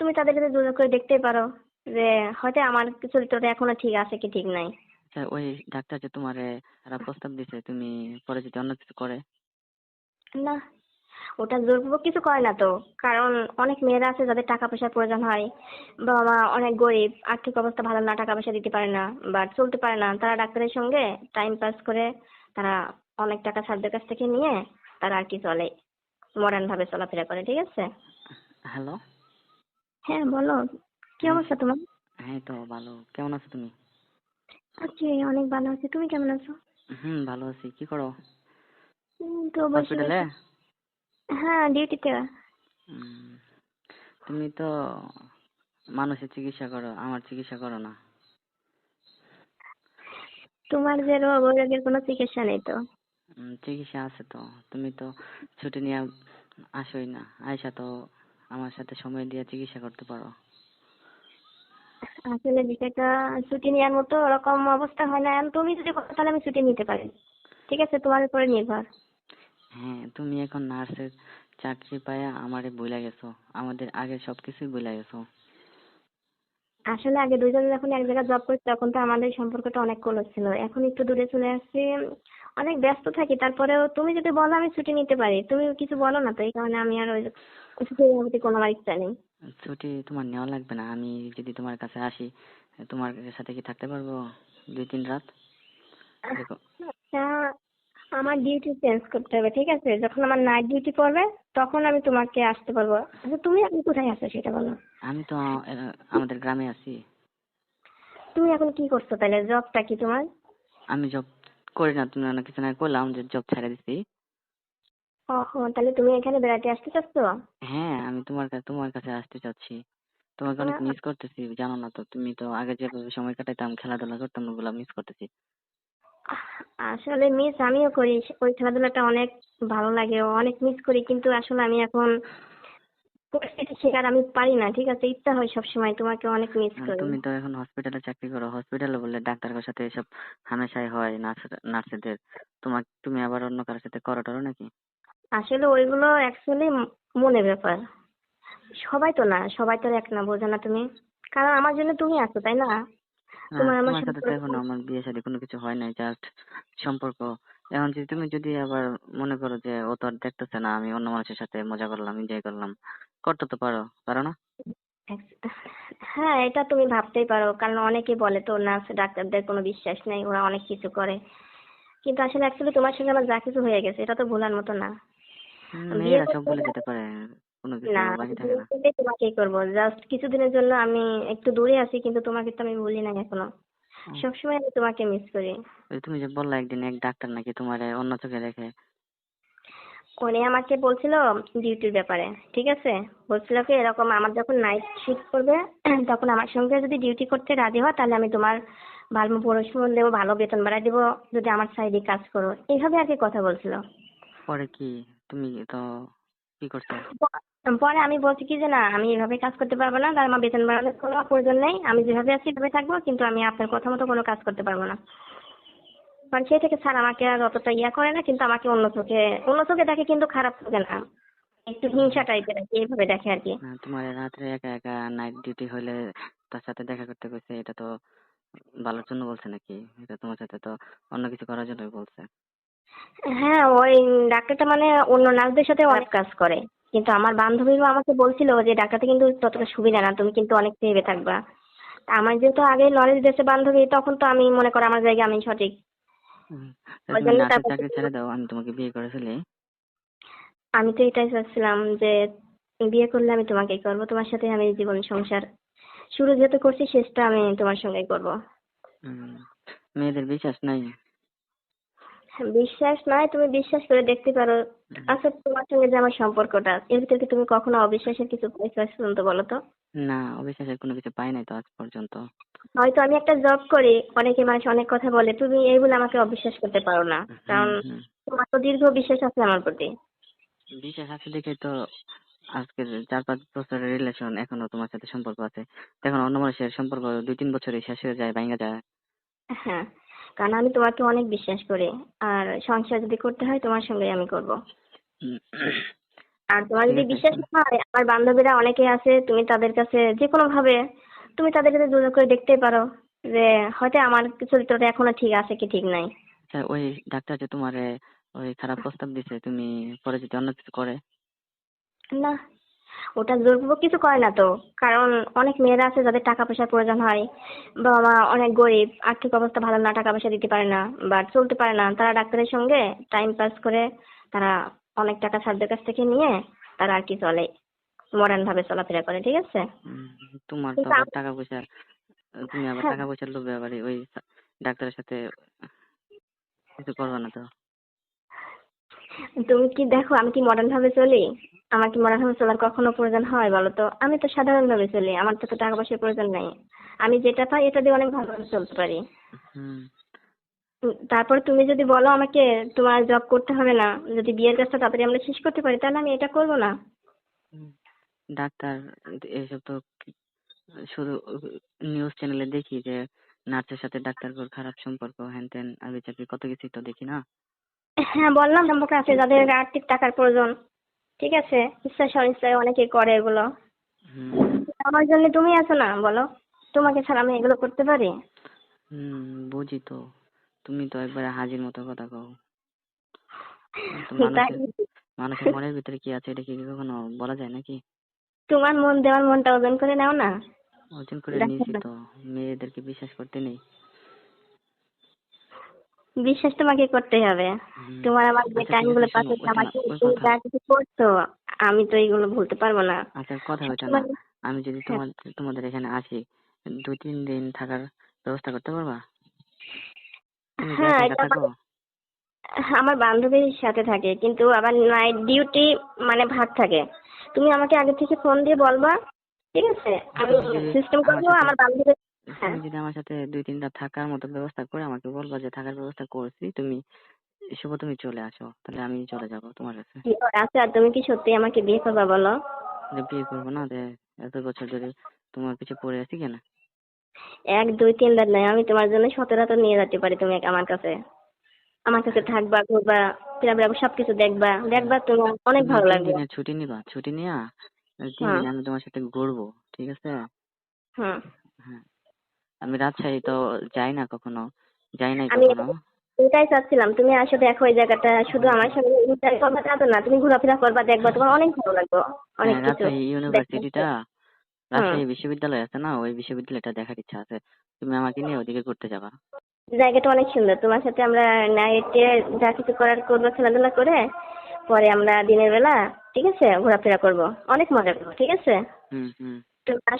তুমি তাদের সাথে যোগাযোগ করে দেখতেই পারো যে হয়তো আমার চরিত্রটা এখনও ঠিক আছে কি ঠিক নাই। আচ্ছা ওই ডাক্তার যে তোমারে খারাপ প্রস্তাব দিছে তুমি পরে যদি অন্য কিছু করে? না ওটা জোরপূর্বক কিছু করে না তো। কারণ অনেক মেয়েরা আছে যাদের টাকা পয়সার প্রয়োজন হয়। বাবা মা অনেক গরিব আর্থিক অবস্থা ভালো না টাকা পয়সা দিতে পারে না বা চলতে পারে না। তারা ডাক্তারের সঙ্গে টাইম পাস করে তারা অনেক টাকা স্যারদের কাছ থেকে নিয়ে তারা আর কি চলে। মডার্ন ভাবে চলাফেরা করে ঠিক আছে? হ্যালো হ্যাঁ বলো। কি অবস্থা তোমার? হ্যাঁ তো ভালো। কেমন আছো তুমি? আছি অনেক ভালো আছি। তুমি কেমন আছো? হুম ভালো আছি। কি করো? তো হসপিটালে? হ্যাঁ ডিউটিতে। তুমি তো মানুষের চিকিৎসা করো আমার চিকিৎসা করো না। তোমার যে রোগ ওই রোগের কোনো চিকিৎসা নেই তো? চিকিৎসা আছে তো। তুমি তো ছুটি নিয়ে আসোই না। আয়সা তো আমার সাথে সময় দিয়ে চিকিৎসা করতে পারো। আসলে বিষয়টা ছুটি নেওয়ার মতো ওরকম অবস্থা হয় না। তুমি যদি বলো তাহলে আমি ছুটি নিতে পারি। ঠিক আছে? তোমার উপরে নির্ভর। হ্যাঁ তুমি এখন নার্সের চাকরি পায়া আমারে ভুলে গেছো। আমাদের আগে সবকিছুই ভুলে গেছো। আসলে আগে দুইজন যখন এক জায়গায় জব করছি তখন তো আমাদের সম্পর্কটা অনেক ক্লোজ ছিল। এখন একটু দূরে চলে আসছি। অনেক ব্যস্ত থাকি তারপরেও তুমি যদি বলো আমি ছুটি নিতে পারি তুমি কিছু বলো না তো এই কারণে আমি আর ওই ছুটি কোনো আমার ইচ্ছা নেই। ছুটি তোমার নেওয়া লাগবে না। আমি যদি তোমার কাছে আসি তোমার সাথে কি থাকতে পারব দুই তিন রাত? দেখো। আচ্ছা আমার ডিউটি চেঞ্জ করতে হবে ঠিক আছে? যখন আমার নাইট ডিউটি পড়বে তখন আমি তোমাকে আসতে পারব। আচ্ছা তুমি এখন কোথায় আছো সেটা বলো? আমি তো আমাদের গ্রামে আছি। তুমি এখন কি করছ তাহলে? জবটা কি তোমার? আমি জব করি না তুমি অনেক কিছু না করলাম যে জব ছেড়ে দিছি। ওহো তাহলে তুমি এখানে বেড়াতে আসতে চাচ্ছ? হ্যাঁ আমি তোমার কাছে তোমার কাছে আসতে চাচ্ছি। তোমাকে অনেক মিস করতেছি জানো না তো তুমি তো আগে যেভাবে সময় কাটাইতাম খেলাধুলা করতাম ওগুলা মিস করতেছি। আসলে মিস আমিও করি ওই খেলাধুলাটা অনেক ভালো লাগে অনেক মিস করি কিন্তু আসলে আমি এখন পরিস্থিতি শিকার আমি পারি না ঠিক আছে? ইচ্ছা হয় সবসময় তোমাকে অনেক মিস করি। তুমি তো এখন হসপিটালে চাকরি করো হসপিটালে বললে ডাক্তারের সাথে এসব হামেশাই হয় নার্স নার্সেদের তোমার তুমি আবার অন্য কারোর সাথে করো টরো নাকি? আসলে ওইগুলো অ্যাকচুয়ালি মনের ব্যাপার। সবাই তো না সবাই তো এক না বোঝো না তুমি। কারণ আমার জন্য তুমি আছো তাই না? তোমার আমার সাথে তো এখনও আমার বিয়ে শাদী কোনো কিছু হয় নাই জাস্ট সম্পর্ক। এখন যদি তুমি যদি আবার মনে করো যে ও তো আর দেখতেছে না আমি অন্য মানুষের সাথে মজা করলাম এনজয় করলাম করতে তো পারো পারো না? হ্যাঁ এটা তুমি ভাবতেই পারো কারণ অনেকে বলে তো নার্স ডাক্তারদের কোনো বিশ্বাস নেই ওরা অনেক কিছু করে। কিন্তু আসলে অ্যাকচুয়ালি তোমার সঙ্গে আমার যা কিছু হয়ে গেছে এটা তো ভোলার মতো না। মেয়েরা সব বলে হলে- পারে কোনো কিছু না বাকি থাকে না। তোমাকেই করব। জাস্ট কিছুদিনের জন্য আমি একটু দূরে আছি কিন্তু তোমাকে তো আমি ভুলি নাই এখনও। সবসময় আমি তোমাকে মিস করি। তুমি যে বললা একদিন এক ডাক্তার নাকি তোমার অন্য চোখে দেখে। উনি আমাকে বলছিল ডিউটির ব্যাপারে ঠিক আছে? বলছিল কি এরকম আমার যখন নাইট শিফট করবে তখন আমার সঙ্গে যদি ডিউটি করতে রাজি হয় তাহলে আমি তোমার ভালো পড়াশোনা দেবো ভালো বেতন বাড়াই দেবো যদি আমার সাইডে কাজ করো। এইভাবে আর কি কথা বলছিল। পরে কি? তুমি তো কি করছ? পরে আমি বলছি কি যে না আমি এভাবে কাজ করতে পারব না তার আমার বেতন বাড়ানোর কোনো প্রয়োজন নেই আমি যেভাবে আছি সেভাবে থাকব কিন্তু আমি আপনার কথা মতো কোনো কাজ করতে পারব না। মানে সেই থেকে স্যার আমাকে আর অতটা ইয়া করে না কিন্তু আমাকে অন্য চোখে অন্য চোখে দেখে কিন্তু খারাপ চোখে না। একটু হিংসা টাইপের আর কি এইভাবে দেখে আর কি। তোমার রাত্রে একা একা নাইট ডিউটি হলে তার সাথে দেখা করতে গেছে এটা তো ভালোর জন্য বলছে নাকি? এটা তোমার সাথে তো অন্য কিছু করার জন্যই বলছে। হ্যাঁ ওই ডাক্তারটা মানে অন্য নার্সদের সাথে অনেক কাজ করে। কিন্তু আমার বান্ধবীও আমাকে বলছিল যে ডাক্তারটা কিন্তু ততটা সুবিধা না তুমি কিন্তু অনেক ভেবে থাকবা। তা আমার যেহেতু আগে নলেজ দিয়েছে বান্ধবী তখন তো আমি মনে করো আমার জায়গায় আমি সঠিক। ওই জন্য তারপর চাকরি ছেড়ে দাও আমি তোমাকে বিয়ে করে আমি তো এটাই চাচ্ছিলাম যে বিয়ে করলে আমি তোমাকেই করব তোমার সাথে আমি জীবন সংসার শুরু যেহেতু করছি শেষটা আমি তোমার সঙ্গেই করব। মেয়েদের বিশ্বাস নাই। বিশ্বাস নয় তুমি বিশ্বাস করে দেখতে পারো। আচ্ছা তোমার সঙ্গে যে আমার সম্পর্কটা এর ভিতরে কি তুমি কখনো অবিশ্বাসের কিছু পাইছো আজ পর্যন্ত বলো তো? না অবিশ্বাসের কোনো কিছু পাই নাই তো আজ পর্যন্ত। হয়তো আমি একটা জব করি অনেকে মানুষ অনেক কথা বলে তুমি এইগুলো আমাকে অবিশ্বাস করতে পারো না। কারণ। তোমার তো দীর্ঘ বিশ্বাস আছে আমার প্রতি। বিশ্বাস আছে দেখে তো আজকের চার পাঁচ বছরের রিলেশন এখনও তোমার সাথে সম্পর্ক আছে। এখন অন্য মানুষের সম্পর্ক দুই তিন বছরে শেষ হয়ে যায় ভাঙা যায়। হ্যাঁ। কারণ আমি তোমাকে অনেক বিশ্বাস করি। আর সংসার যদি করতে হয় তোমার সঙ্গে আমি করব। আর তোমার যদি বিশ্বাস না হয় আমার বান্ধবীরা অনেকে আছে তুমি তাদের কাছে যে কোনো ভাবে তুমি তাদের কাছে যোগাযোগ করে দেখতেই পারো যে হয়তো আমার চরিত্রটা এখনও ঠিক আছে কি ঠিক নাই। আচ্ছা ওই ডাক্তার যে তোমারে ওই খারাপ প্রস্তাব দিছে তুমি পরে যদি অন্য কিছু করে? না ওটা জোরপূর্বক কিছু করে না তো। কারণ অনেক মেয়েরা আছে যাদের টাকা পয়সার প্রয়োজন হয়। বাবা মা অনেক গরিব আর্থিক অবস্থা ভালো না টাকা পয়সা দিতে পারে না বা চলতে পারে না। তারা ডাক্তারের সঙ্গে টাইম পাস করে তারা অনেক টাকা স্যারদের কাছ থেকে নিয়ে তারা আর কি চলে। মডার্ন ভাবে চলাফেরা করে ঠিক আছে? তোমার তো আবার টাকা পয়সা তুমি আবার হ্যাঁ। টাকা পয়সার লোভে আবার ওই ডাক্তারের সাথে কিছু করবে না তো? তুমি কি দেখো আমি কি মডার্ন ভাবে চলি? আমার কি ভাবে চলার কখনো প্রয়োজন হয় বলো তো আমি তো সাধারণ ভাবে চলি আমার তো টাকা পয়সার প্রয়োজন নেই। আমি যেটা পাই এটা দিয়ে অনেক ভালোভাবে চলতে পারি। তারপর তুমি যদি বলো আমাকে তোমার জব করতে হবে না যদি বিয়ের কাজটা তাড়াতাড়ি আমরা শেষ করতে পারি তাহলে আমি এটা করব না। ডাক্তার এইসব তো শুধু নিউজ চ্যানেলে দেখি যে নার্সের সাথে ডাক্তারগুলোর খারাপ সম্পর্ক হ্যান ত্যান আগে চাকরি কত কিছুই তো দেখি না। হ্যাঁ বললাম সম্পর্ক আছে যাদের আর্থিক টাকার প্রয়োজন। ঠিক আছে ইচ্ছা স্বইচ্ছায় অনেকে করে এগুলো। আমার জন্য তুমি আছো না বলো। তোমাকে ছাড়া আমি এগুলো করতে পারি? হুম বুঝি তো। তুমি তো একবারে হাজির মতো কথা কও। মানুষের মনের ভিতরে কি আছে এটা কি কখনো বলা যায় নাকি? তোমার মন দেওয়ার মনটা ওজন করে নাও না। ওজন করে নিয়েছি তো মেয়েদেরকে বিশ্বাস করতে নেই। বিশ্বাস তোমাকে করতেই হবে। তোমার আমার যে আচ্ছা, টাইম ঠিকগুলো আছে, শোনো, পাঠিয়েছে ওইটা না, আমাকে যা কিছু করছ আমি তো এইগুলো ভুলতে পারব না। আচ্ছা কথা ওইটা না। আমি যদি তোমার তোমাদের এখানে আসি দুই তিন দিন থাকার ব্যবস্থা করতে পারবা? হ্যাঁ এটা আমার বান্ধবীর সাথে থাকে কিন্তু আবার নাইট ডিউটি মানে ভাগ থাকে। তুমি আমাকে আগে থেকে ফোন দিয়ে বলবা ঠিক আছে? আমি সিস্টেম করব আমার বান্ধবীর হ্যাঁ। তুমি যদি আমার সাথে দুই তিনটা থাকার মতো ব্যবস্থা করে আমাকে বলবা যে থাকার ব্যবস্থা করছি তুমি শুভ তুমি চলে আসো তাহলে আমি চলে যাব তোমার কাছে। আর তুমি কি সত্যি আমাকে বিয়ে করবা বলো? যে বিয়ে করব না এত বছর ধরে তোমার পিছে পড়ে আছি কেন? এক দুই তিন রাত নয় আমি তোমার জন্য সতেরো তো নিয়ে যেতে পারি তুমি আমার কাছে। আমার কাছে থাকবা ঘুরবা ফিরাফিরা সবকিছু দেখবা। দেখবা তোমার অনেক ভালো লাগবে। ছুটি নিবা ছুটি নিয়া হ্যাঁ। আমি তোমার সাথে ঘুরবো ঠিক আছে? হুম হ্যাঁ। আমি রাজশাহী তো যাই না কখনো যাই নাই আমি কখনো। এটাই চাচ্ছিলাম তুমি আসো দেখো এই জায়গাটা শুধু আমার সঙ্গে ইন্টার করবা তা তো না তুমি ঘোরাফেরা করবা দেখবা তোমার অনেক ভালো লাগবে অনেক হ্যাঁ, কিছু রাজশাহী ইউনিভার্সিটিটা। রাজশাহী বিশ্ববিদ্যালয় আছে না? ওই বিশ্ববিদ্যালয়টা দেখার ইচ্ছা আছে। তুমি আমাকে নিয়ে ওদিকে ঘুরতে যাবা। জায়গাটা অনেক সুন্দর তোমার সাথে আমরা নাইটে যা কিছু করার করব খেলাধুলা করে পরে আমরা দিনের বেলা ঠিক আছে ঘোরাফেরা করব অনেক মজা করব ঠিক আছে? হুম হুম। তুমি আসো।